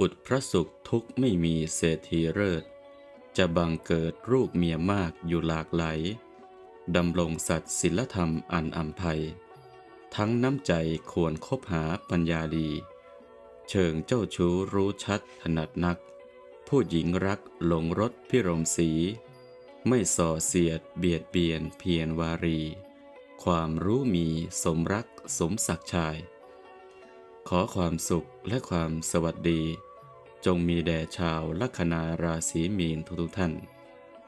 อุดพระสุขทุกไม่มีเศรษฐีเลิศจะบังเกิดรูปเมียมากอยู่หลากหลายดำรงสัตว์ศิลธรรมอันอัมภัย ทั้งน้ำใจควรคบหาปัญญาดีเชิงเจ้าชู้รู้ชัดถนัดนัก ผู้หญิงรักหลงรสพิรมสี ไม่ส่อเสียดเบียดเบียนเพียรวารี ความรู้มีสมรักสมศักดิ์ชาย ขอความสุขและความสวัสดี จงมีแด่ชาวลัคนาราศีมีนทุกท่าน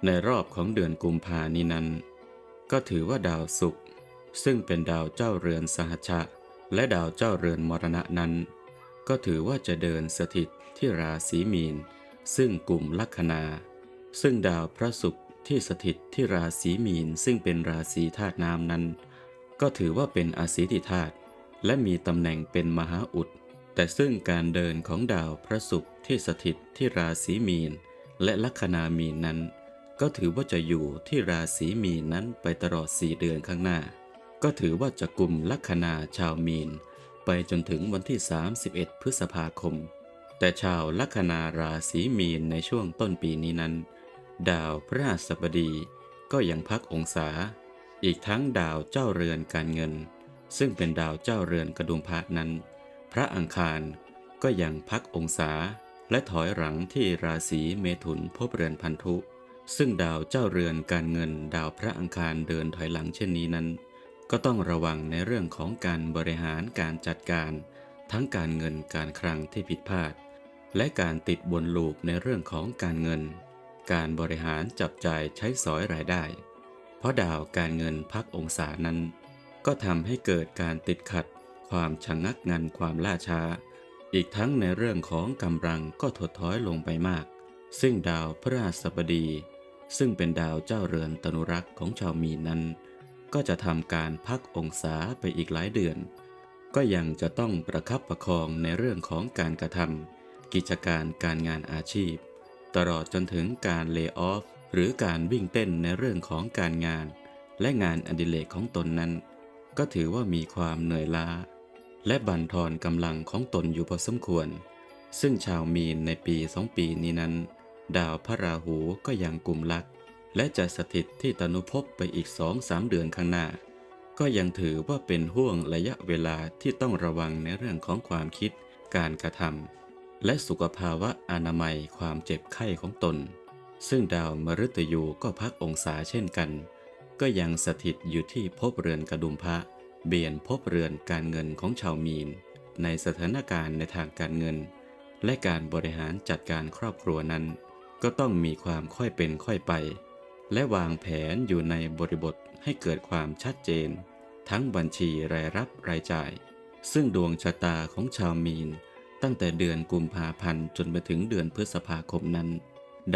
ในรอบของเดือนกุมภานี้นั้น ก็ถือว่าดาวศุกร์ซึ่งเป็นดาวเจ้าเรือนสหชะ และดาวเจ้าเรือนมรณะนั้น ก็ถือว่าจะเดินสถิตที่ราศีมีน ซึ่งกลุ่มลัคนา ซึ่งดาวพระศุกร์ที่สถิตที่ราศีมีน ซึ่งเป็นราศีธาตุน้ำนั้น ก็ถือว่าเป็นอาศีติธาตุและมีตำแหน่งเป็นมหาอุด แต่ซึ่งการเดินของดาวพระศุกร์ที่สถิตที่ราศีมีน และลัคนามีนนั้น ก็ถือว่าจะอยู่ที่ราศีมีนนั้นไปตลอดสี่เดือนข้างหน้า ก็ถือว่าจะกลุ่มลัคนาชาวมีน ไปจนถึงวันที่ 31 พฤษภาคม แต่ชาวลัคนาราศีมีนในช่วงต้นปีนี้นั้น ดาวพระราชบดีก็ยังพักองศา อีกทั้งดาวเจ้าเรือนการเงิน ซึ่งเป็นดาวเจ้าเรือนกระดุมพระนั้น พระอังคารก็ยังพักองศาและถอยหลังที่ราศีเมถุนพบเรือนพันธุ ซึ่งดาวเจ้าเรือนการเงินดาวพระอังคารเดินถอยหลังเช่นนี้นั้น ก็ต้องระวังในเรื่องของการบริหารการจัดการ ทั้งการเงินการคลังที่ผิดพลาด และการติดบนลูปในเรื่องของการเงิน การบริหารจับจ่ายใช้สอยรายได้ เพราะดาวการเงินพักองศานั้น ก็ทำให้เกิดการติดขัด ความชะงงักงันความล่าช้า อีกทั้งในเรื่องของกำลังก็ถดถอยลงไปมาก ซึ่งดาวพระราชบดี ซึ่งเป็นดาวเจ้าเรือนตนุรักษ์ของชาวมีนนั้น ก็จะทำการพักองศาไปอีกหลายเดือน ก็ยังจะต้องประคับประคองในเรื่องของการกระทำกิจการการงานอาชีพ ตลอดจนถึงการเล y o ออฟหรือการวิ่งเต้นในเรื่องของการงาน และงานอดิเรกของตนนั้น ก็ถือว่ามีความเหนื่อยล้า และบั่นทอนกำลังของตนอยู่พอสมควร ซึ่งชาวมีนในปีสองปีนี้นั้น ดาวพระราหูก็ยังกลุ่มลัก และจะสถิตที่ตนุภพไปอีกสองสามเดือนข้างหน้า ก็ยังถือว่าเป็นห่วงระยะเวลาที่ต้องระวังในเรื่องของความคิด การกระทำและสุขภาวะอนามัยความเจ็บไข้ของตน ซึ่งดาวมฤตยูก็พักองศาเช่นกัน ก็ยังสถิตอยู่ที่ภพเรือนกระดุมพระ เบียนภพเรือนการเงินของชาวมีน ในสถานการณ์ในทางการเงิน และการบริหารจัดการครอบครัวนั้น ก็ต้องมีความค่อยเป็นค่อยไป และวางแผนอยู่ในบริบทให้เกิดความชัดเจน ทั้งบัญชีรายรับรายจ่าย ซึ่งดวงชะตาของชาวมีน ตั้งแต่เดือนกุมภาพันธ์จนไปถึงเดือนพฤษภาคมนั้น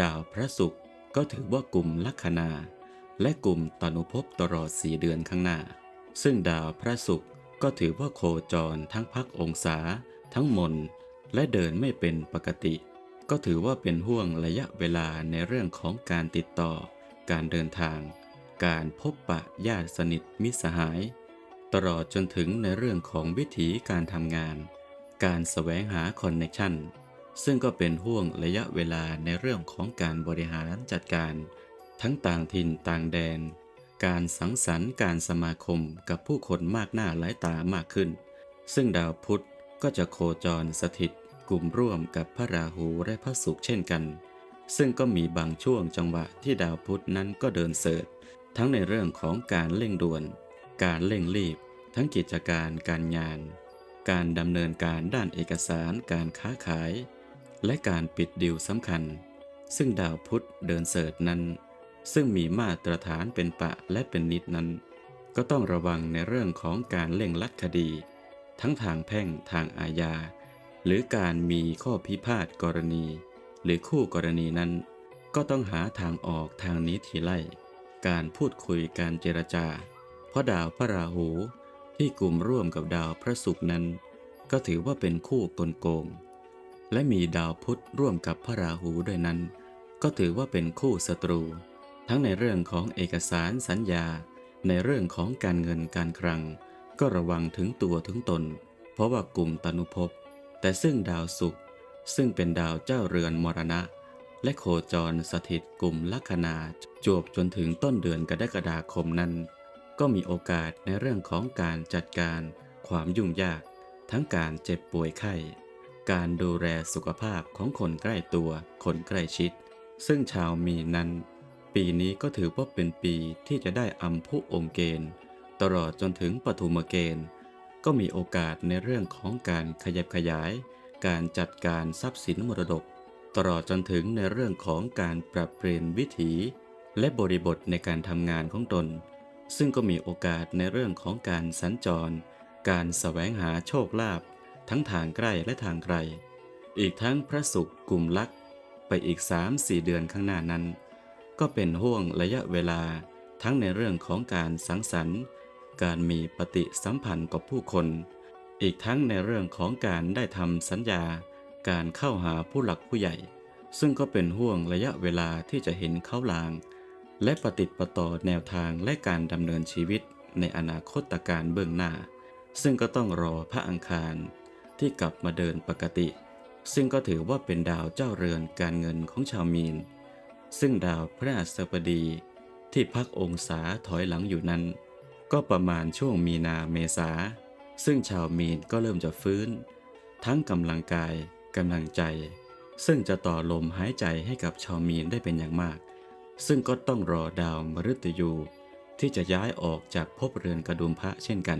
ดาวพระศุกร์ก็ถือว่ากลุ่มลัคนา และกลุ่มตนุภพตลอดสี่เดือนข้างหน้า ซึ่งดาวพระศุกร์ก็ถือว่าโคจรทั้งพักองศา ทั้งมนและเดินไม่เป็นปกติ ก็ถือว่าเป็นห่วงระยะเวลาในเรื่องของการติดต่อ การเดินทาง การพบปะญาติสนิทมิสหาย ตลอดจนถึงในเรื่องของวิถีการทำงาน การแสวงหาคอนเนคชันซึ่งก็เป็นห่วงระยะเวลาในเรื่องของการบริหารจัดการ ทั้งต่างถิ่นต่างแดน การสังสรรค์การสมาคมกับผู้คนมากหน้าหลายตามากขึ้น ซึ่งดาวพุธก็จะโคจรสถิตกลุ่มร่วมกับพระราหูและพระศุกร์เช่นกัน ซึ่งก็มีบางช่วงจังหวะที่ดาวพุธนั้นก็เดินเสริฐทั้งในเรื่องของการเร่งด่วน การเร่งรีบ ทั้งกิจการการงาน การดำเนินการด้านเอกสารการค้าขาย และการปิดดีลสำคัญ ซึ่งดาวพุธเดินเสริฐนั้น ซึ่งมีมาตรฐานเป็นปะและเป็นนิดนั้น ก็ต้องระวังในเรื่องของการเร่งรัดคดี ทั้งทางแพ่งทางอาญา หรือการมีข้อพิพาทกรณี หรือคู่กรณีนั้น ก็ต้องหาทางออกทางนี้ทีไล่ การพูดคุยการเจรจา เพราะดาวพระราหูที่กลุ่มร่วมกับดาวพระศุกร์นั้น ก็ถือว่าเป็นคู่กลโกง และมีดาวพุธร่วมกับพระราหูด้วยนั้น ก็ถือว่าเป็นคู่ศัตรู ทั้งในเรื่องของเอกสารสัญญา ในเรื่องของการเงินการคลัง ก็ระวังถึงตัวถึงตน เพราะว่ากลุ่มตนุภพแต่ซึ่งดาวศุกร์ซึ่งเป็นดาวเจ้าเรือนมรณะ และโคจรสถิตกลุ่มลัคนาจวบจนถึงต้นเดือนกรกฎาคมนั้น ก็มีโอกาสในเรื่องของการจัดการ ความยุ่งยาก ทั้งการเจ็บป่วยไข้ การดูแลสุขภาพของคนใกล้ตัวคนใกล้ชิด ซึ่งชาวมีนนั้น ปีนี้ก็ถือว่าเป็นปีที่จะได้อัมพุองค์เกณฑ์ ตลอดจนถึงปฐุมเกณฑ์ ก็มีโอกาสในเรื่องของการขยับขยาย การจัดการทรัพย์สินมรดก ตลอดจนถึงในเรื่องของการปรับเปลี่ยนวิถี และบริบทในการทำงานของตน ซึ่งก็มีโอกาสในเรื่องของการสัญจร การแสวงหาโชคลาภทั้งทางใกล้และทางไกล อีกทั้งพระศุกร์กลุ่มลักไปอีก 3-4 เดือนข้างหน้านั้น ก็เป็นห่วงระยะเวลาทั้งในเรื่องของการสังสรรค์ การมีปฏิสัมพันธ์กับผู้คน อีกทั้งในเรื่องของการได้ทำสัญญา การเข้าหาผู้หลักผู้ใหญ่ ซึ่งก็เป็นห่วงระยะเวลาที่จะเห็นเขาลาง และปฏิปต่อแนวทางและการดำเนินชีวิตในอนาคตการเบื้องหน้า ซึ่งก็ต้องรอพระอังคาร ที่กลับมาเดินปกติ ซึ่งก็ถือว่าเป็นดาวเจ้าเรือนการเงินของชาวมีน ซึ่งดาวพระหัสบดีที่พักองศาถอยหลังอยู่นั้น ก็ประมาณช่วงมีนาเมษา ซึ่งชาวมีนก็เริ่มจะฟื้น ทั้งกำลังกายกำลังใจ ซึ่งจะต่อลมหายใจให้กับชาวมีนได้เป็นอย่างมาก ซึ่งก็ต้องรอดาวมฤตยู ที่จะย้ายออกจากภพเรือนกระดุมพระเช่นกัน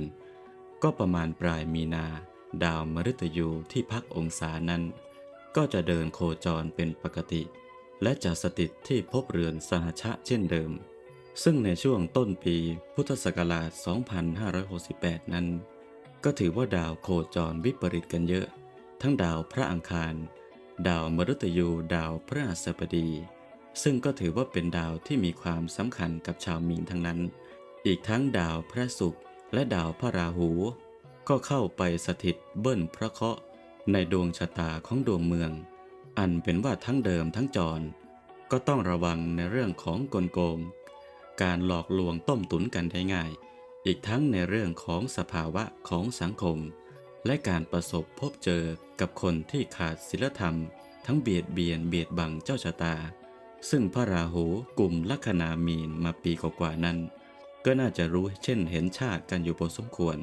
ก็ประมาณปลายมีนา ดาวมฤตยูที่พักองศานั้น ก็จะเดินโคจรเป็นปกติ และจะสถิตที่ภพเรือนสหชะเช่นเดิม ซึ่งในช่วงต้นปีพุทธศักราช 2568 นั้น ก็ถือว่าดาวโคจรวิปริตกันเยอะ ทั้งดาวพระอังคาร ดาวมฤตยู ดาวพระหัสบดี ซึ่งก็ถือว่าเป็นดาวที่มีความสำคัญกับชาวมีนทั้งนั้น อีกทั้งดาวพระศุกร์และดาวพระราหู ก็เข้าไปสถิตเบิ้ลพระเคราะห์ในดวงชะตาของดวงเมือง อันเป็นว่าทั้งเดิมทั้งจร ก็ต้องระวังในเรื่องของกลโกง การหลอกลวงต้มตุนกันได้ง่าย อีกทั้งในเรื่องของสภาวะของสังคม และการประสบพบเจอกับคนที่ขาดศีลธรรม ทั้งเบียดเบียนเบียดบังเจ้าชะตา ซึ่งพระราหูกลุ่มลัคนามีนมาปีกว่านั้น ก็น่าจะรู้เช่นเห็นชาติกันอยู่พอสมควร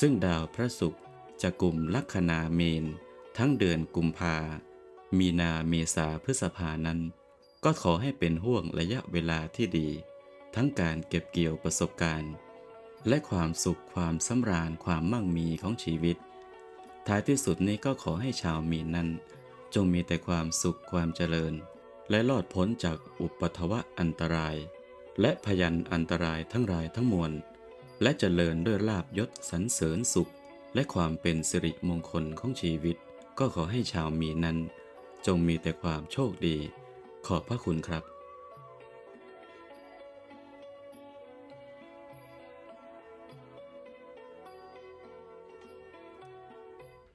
ซึ่งดาวพระศุกร์จะกลุ่มลัคนาเมนทั้งเดือนกุมภา มีนาเมษาพฤษภานั้น ก็ขอให้เป็นห่วงระยะเวลาที่ดี ทั้งการเก็บเกี่ยวประสบการณ์ และความสุขความสำราญความมั่งมีของชีวิต ท้ายที่สุดนี้ก็ขอให้ชาวมีนนั้น จงมีแต่ความสุขความเจริญ และรอดพ้นจากอุปทวะอันตราย และพยันอันตรายทั้งรายทั้งมวล และเจริญด้วยลาบยศสรรเสริญสุข และความเป็นสิริมงคลของชีวิต ก็ขอให้ชาวมีนนั้น จงมีแต่ความโชคดี ขอบพระคุณครับ